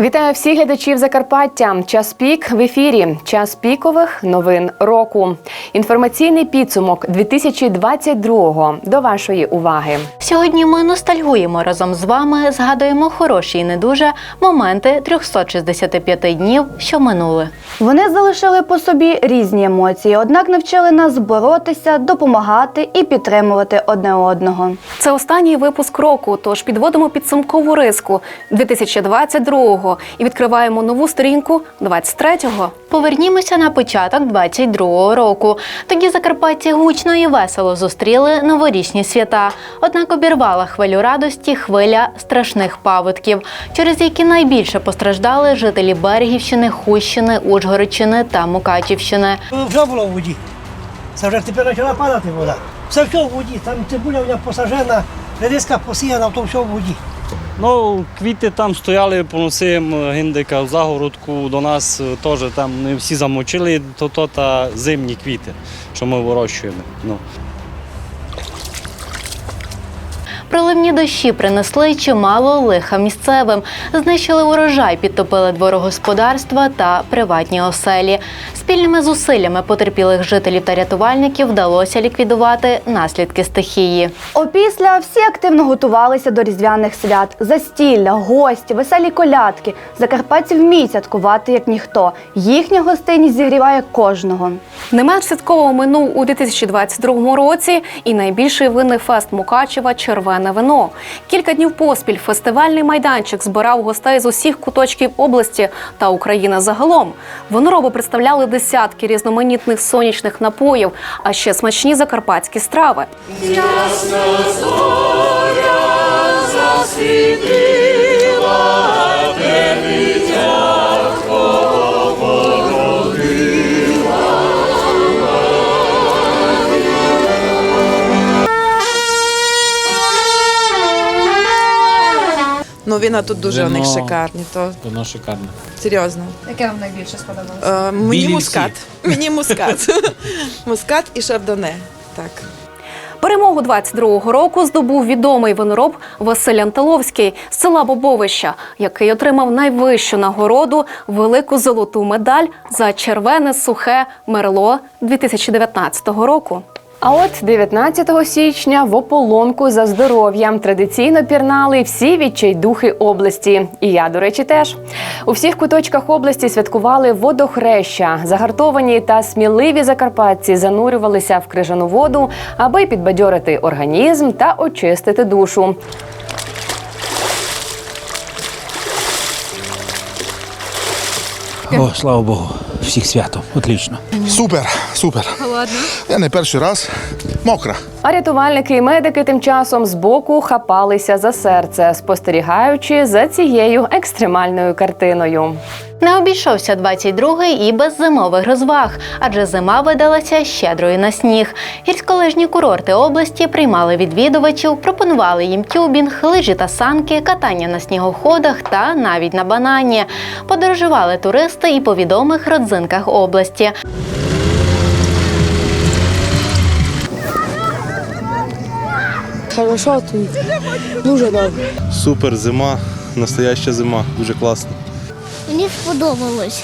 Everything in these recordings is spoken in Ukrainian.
Вітаю всіх глядачів Закарпаття. Час пік в ефірі. Час пікових новин року. Інформаційний підсумок 2022-го. До вашої уваги. Сьогодні ми ностальгуємо разом з вами, згадуємо хороші і не дуже моменти 365 днів, що минули. Вони залишили по собі різні емоції, однак навчили нас боротися, допомагати і підтримувати одне одного. Це останній випуск року, тож підводимо підсумкову риску 2022-го і відкриваємо нову сторінку 23-го. Повернімося на початок 22-го року. Тоді закарпатці гучно і весело зустріли новорічні свята. Однак обірвала хвилю радості хвиля страшних паводків, через які найбільше постраждали жителі Берегівщини, Хущини, Ужгородщини та Мукачівщини. Вже було в воді. Це вже тепер почала падати вода. Все все в воді. Там цибуля в посажена, редиска посіяна, то все в воді. Ну, квіти там стояли, поносимо гіндика в загородку. До нас теж там не всі замочили, то, то та зимні квіти, що ми вирощуємо. Ну. Проливні дощі принесли чимало лиха місцевим, знищили урожай, підтопили дворогосподарства та приватні оселі. Спільними зусиллями потерпілих жителів та рятувальників вдалося ліквідувати наслідки стихії. Опісля всі активно готувалися до різдвяних свят. Застілля, гості, веселі колядки. Закарпатці вміють святкувати як ніхто. Їхня гостинність зігріває кожного. Не менш святково минув у 2022 році і найбільший винний фест Мукачева Червене вино. Кілька днів поспіль фестивальний майданчик збирав гостей з усіх куточків області та України загалом. Винороби представляли десятки різноманітних сонячних напоїв, а ще смачні закарпатські страви. Ясна Ну, віна тут дуже у них Вино. шикарні, то Воно шикарне. серйозно. Яке вам найбільше сподобалося? Е, мені Білі мускат. Мені мускат. мускат і шардоне. Так. Перемогу 22-го року здобув відомий винороб Василь Анталовський з села Бобовища, який отримав найвищу нагороду велику золоту медаль за червене сухе мерло 2019 року. А от 19 січня в ополонку за здоров'ям традиційно пірнали всі відчайдухи області. І я, до речі, теж у всіх куточках області святкували водохреща. Загартовані та сміливі закарпатці занурювалися в крижану воду, аби підбадьорити організм та очистити душу. О, слава Богу, всіх святом. Отлично. Супер, супер. Холодно. Я не перший раз. Мокра. А рятувальники і медики тим часом збоку хапалися за серце, спостерігаючи за цією екстремальною картиною. Не обійшовся 22-й і без зимових розваг, адже зима видалася щедрою на сніг. Гірськолижні курорти області приймали відвідувачів, пропонували їм тюбінг, лижі та санки, катання на снігоходах та навіть на банані. Подорожували туристи і по відомих родзинках області. Хорошо тут. Дуже добре. Супер зима, настояща зима, дуже класно. Мені сподобалось.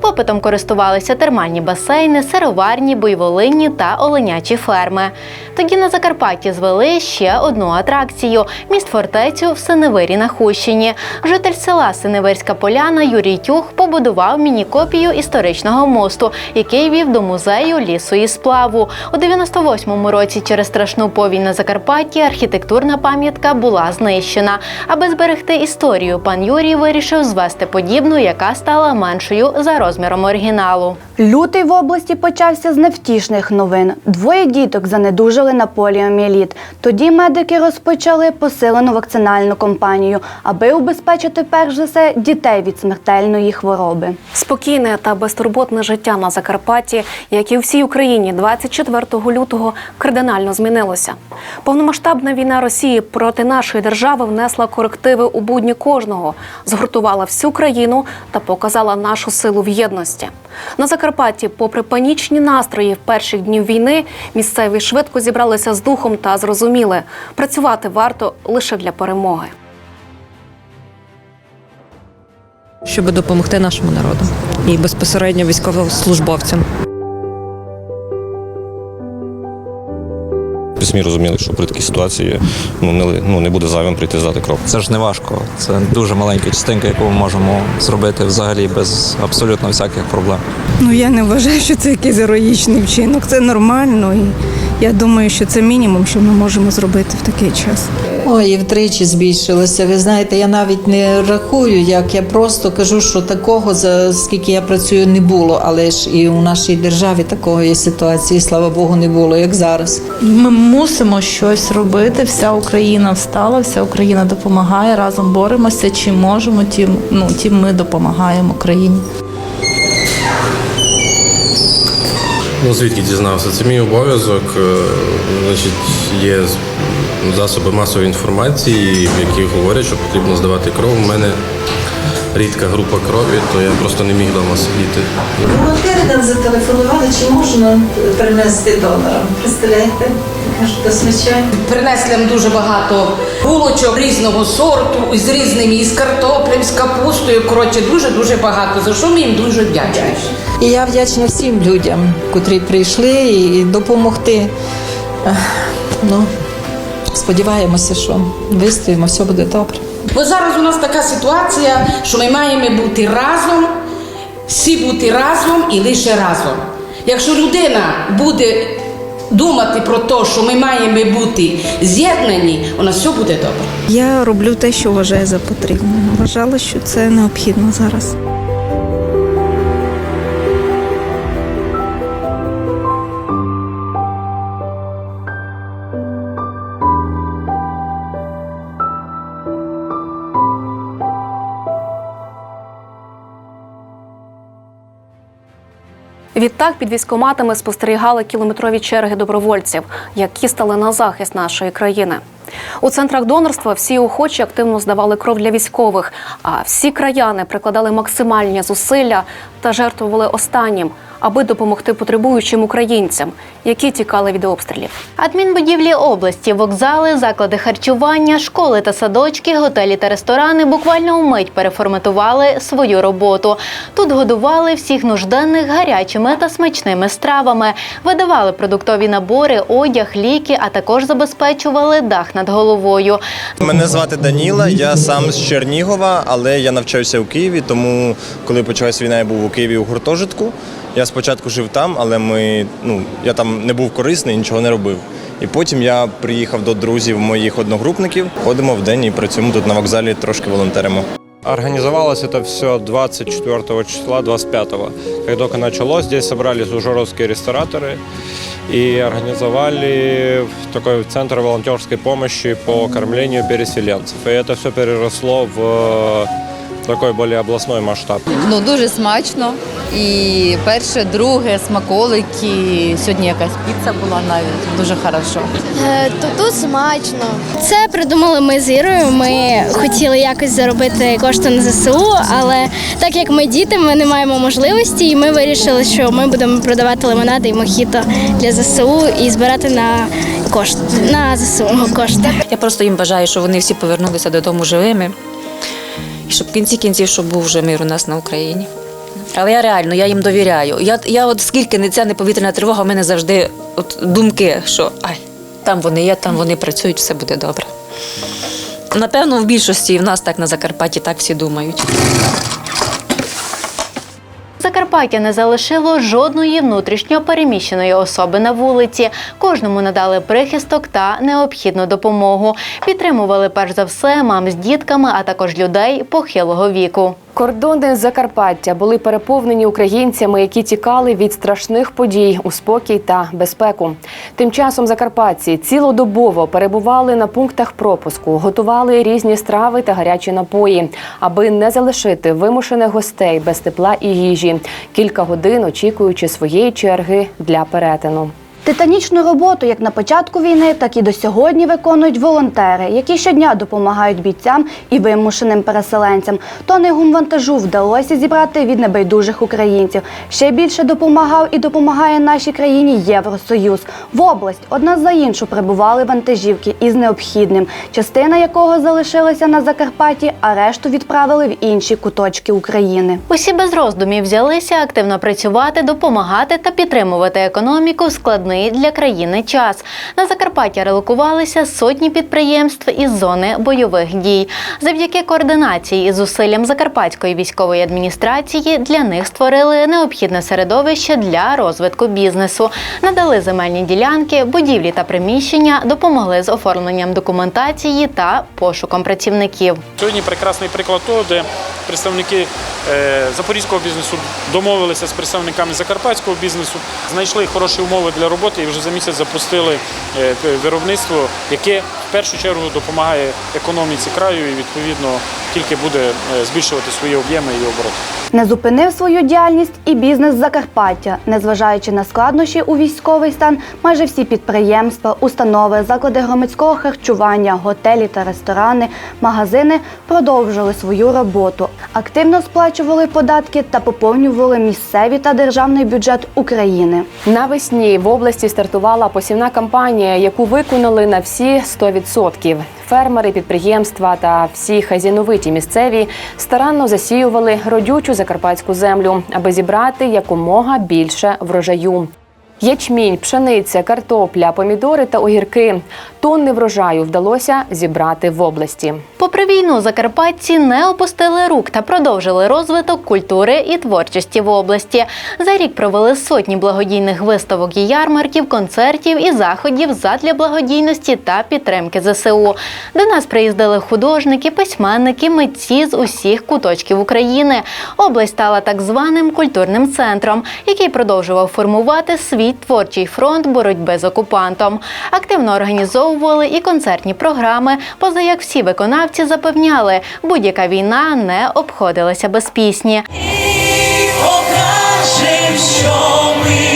Попитом користувалися термальні басейни, сироварні, буйволинні та оленячі ферми. Тоді на Закарпатті звели ще одну атракцію міст фортецю в Синевирі на Хущині. Житель села Синевирська Поляна Юрій Тюх побудував міні-копію історичного мосту, який вів до музею лісу і сплаву. У 98-му році через страшну повінь на Закарпатті архітектурна пам'ятка була знищена. Аби зберегти історію, пан Юрій вирішив звести подібну, яка стала меншою за розміром оригіналу. Лютий в області почався з невтішних новин. Двоє діток занедужили на поліоміеліт. Тоді медики розпочали посилену вакцинальну кампанію, аби убезпечити перш за все дітей від смертельної хвороби. Спокійне та безтурботне життя на Закарпатті, як і у всій Україні, 24 лютого кардинально змінилося. Повномасштабна війна Росії проти нашої держави внесла корективи у будні кожного, згуртувала всю країну та показала нашу силу в єдності. На Закарпатті, попри панічні настрої в перших днів війни, місцеві швидко зібралися з духом та зрозуміли, працювати варто лише для перемоги. щоб допомогти нашому народу і безпосередньо військовослужбовцям. Самі розуміли, що при такій ситуації ну, не, ну, не буде зайвим прийти здати кров. Це ж не важко. Це дуже маленька частинка, яку ми можемо зробити взагалі без абсолютно всяких проблем. Ну я не вважаю, що це якийсь героїчний вчинок. Це нормально, і я думаю, що це мінімум, що ми можемо зробити в такий час. Ой, і втричі збільшилося. Ви знаєте, я навіть не рахую, як я просто кажу, що такого за скільки я працюю не було, але ж і у нашій державі такої ситуації, слава Богу, не було, як зараз. Ми мусимо щось робити. Вся Україна встала, вся Україна допомагає. Разом боремося. Чим можемо, тим ну тим ми допомагаємо країні. Ну, звідки дізнався? Це мій обов'язок. Е, Значить, є засоби масової інформації, в яких говорять, що потрібно здавати кров. У мене рідка група крові, то я просто не міг вдома сидіти. Волонтери нам зателефонували, чи можна принести донора. Представляєте? Принесли нам дуже багато булочок різного сорту, з різними, і з картоплею, з капустою. Коротше, дуже дуже багато. За що ми їм дуже вдячні. І я вдячна всім людям, котрі прийшли і допомогти. Ну, сподіваємося, що вистоїмо, все буде добре. Бо зараз у нас така ситуація, що ми маємо бути разом, всі бути разом і лише разом. Якщо людина буде думати про те, що ми маємо бути з'єднані, у нас все буде добре. Я роблю те, що вважаю за потрібне. Вважала, що це необхідно зараз. Відтак під військоматами спостерігали кілометрові черги добровольців, які стали на захист нашої країни. У центрах донорства всі охочі активно здавали кров для військових, а всі краяни прикладали максимальні зусилля та жертвували останнім, аби допомогти потребуючим українцям, які тікали від обстрілів. Адмінбудівлі області, вокзали, заклади харчування, школи та садочки, готелі та ресторани буквально вмить переформатували свою роботу. Тут годували всіх нужденних гарячими та смачними стравами, видавали продуктові набори, одяг, ліки, а також забезпечували дах над головою. Мене звати Даніла, я сам з Чернігова, але я навчаюся у Києві, тому коли почалась війна, я був у Києві у гуртожитку. Я спочатку жив там, але ми, ну, я там не був корисний, нічого не робив. І потім я приїхав до друзів моїх одногрупників. Ходимо в день і працюємо тут на вокзалі, трошки волонтеримо. Организовалось это все 24 числа, 25-го. Как только началось, здесь собрались ужгородские рестораторы и организовали такой центр волонтерской помощи по кормлению переселенцев. И это все переросло в такой более областной масштаб. Ну дуже смачно. І перше, друге, смаколики. Сьогодні якась піца була навіть дуже хорошо. То тут смачно. Це придумали ми з Ірою. Ми хотіли якось заробити кошти на ЗСУ, але так як ми діти, ми не маємо можливості, і ми вирішили, що ми будемо продавати лимонади і мохіто для ЗСУ і збирати на кошти на ЗСУ кошти. Я просто їм бажаю, щоб вони всі повернулися додому живими. Щоб в кінці кінців, щоб був вже мир у нас на Україні. Але я реально, я їм довіряю. Я, я от скільки не ця неповітряна тривога, у мене завжди от думки, що ай, там вони є, там вони працюють, все буде добре. Напевно, в більшості в нас так на Закарпатті так всі думають. Закарпаття не залишило жодної внутрішньо переміщеної особи на вулиці. Кожному надали прихисток та необхідну допомогу. Підтримували перш за все мам з дітками, а також людей похилого віку. Кордони Закарпаття були переповнені українцями, які тікали від страшних подій у спокій та безпеку. Тим часом закарпатці цілодобово перебували на пунктах пропуску, готували різні страви та гарячі напої, аби не залишити вимушених гостей без тепла і їжі. Кілька годин очікуючи своєї черги для перетину. Титанічну роботу як на початку війни, так і до сьогодні виконують волонтери, які щодня допомагають бійцям і вимушеним переселенцям. Тони гумвантажу вдалося зібрати від небайдужих українців. Ще більше допомагав і допомагає нашій країні Євросоюз. В область одна за іншу прибували вантажівки із необхідним, частина якого залишилася на Закарпатті, а решту відправили в інші куточки України. Усі без роздумів взялися активно працювати, допомагати та підтримувати економіку в складний для країни час. На Закарпаття релокувалися сотні підприємств із зони бойових дій. Завдяки координації і зусиллям Закарпатської військової адміністрації для них створили необхідне середовище для розвитку бізнесу, надали земельні ділянки, будівлі та приміщення, допомогли з оформленням документації та пошуком працівників. Сьогодні прекрасний приклад того, де представники е, запорізького бізнесу домовилися з представниками закарпатського бізнесу, знайшли хороші умови для роботи і вже за місяць запустили е, виробництво, яке в першу чергу допомагає економіці краю і відповідно тільки буде е, збільшувати свої об'єми і обороти. Не зупинив свою діяльність і бізнес Закарпаття. Незважаючи на складнощі у військовий стан, майже всі підприємства, установи, заклади громадського харчування, готелі та ресторани, магазини продовжили свою роботу, активно сплачували податки та поповнювали місцеві та державний бюджет України. Навесні в області стартувала посівна кампанія, яку виконали на всі 100%. Фермери, підприємства та всі хазіновиті місцеві старанно засіювали родючу закарпатську землю, аби зібрати якомога більше врожаю. Ячмінь, пшениця, картопля, помідори та огірки. Тонни врожаю вдалося зібрати в області. Попри війну, закарпатці не опустили рук та продовжили розвиток культури і творчості в області. За рік провели сотні благодійних виставок і ярмарків, концертів і заходів задля благодійності та підтримки ЗСУ. До нас приїздили художники, письменники, митці з усіх куточків України. Область стала так званим культурним центром, який продовжував формувати свій творчий фронт боротьби з окупантом. Активно організовували і концертні програми, поза як всі виконавці запевняли, будь-яка війна не обходилася без пісні. Покажем, що ми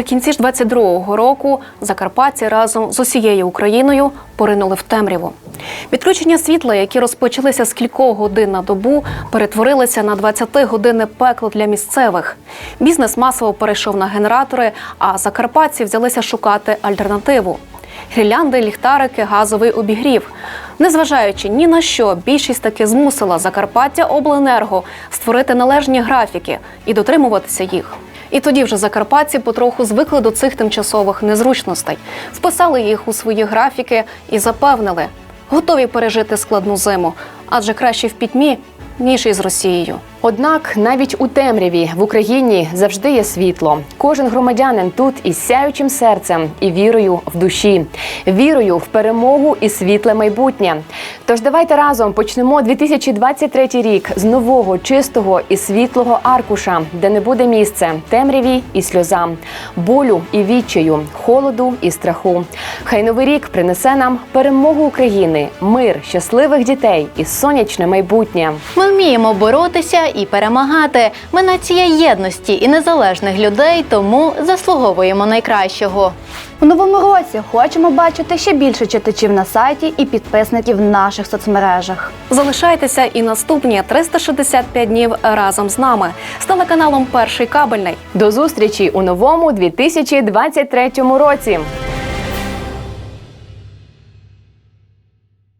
Наприкінці ж 22-го року Закарпатці разом з усією Україною поринули в темряву. Відключення світла, які розпочалися з кількох годин на добу, перетворилися на 20-годинне пекло для місцевих. Бізнес масово перейшов на генератори, а закарпатці взялися шукати альтернативу. Гірлянди, ліхтарики, газовий обігрів. Незважаючи ні на що, більшість таки змусила Закарпаття Обленерго створити належні графіки і дотримуватися їх. І тоді вже закарпатці потроху звикли до цих тимчасових незручностей, вписали їх у свої графіки і запевнили, готові пережити складну зиму, адже краще в пітьмі, ніж із Росією. Однак навіть у темряві в Україні завжди є світло. Кожен громадянин тут із сяючим серцем і вірою в душі, вірою в перемогу і світле майбутнє. Тож давайте разом почнемо 2023 рік з нового, чистого і світлого аркуша, де не буде місце темряві і сльозам, болю і відчаю, холоду і страху. Хай новий рік принесе нам перемогу України, мир, щасливих дітей і сонячне майбутнє. Ми вміємо боротися і перемагати. Ми нація єдності і незалежних людей, тому заслуговуємо найкращого. У новому році хочемо бачити ще більше читачів на сайті і підписників в наших соцмережах. Залишайтеся і наступні 365 днів разом з нами з телеканалом Перший кабельний. До зустрічі у новому 2023 році.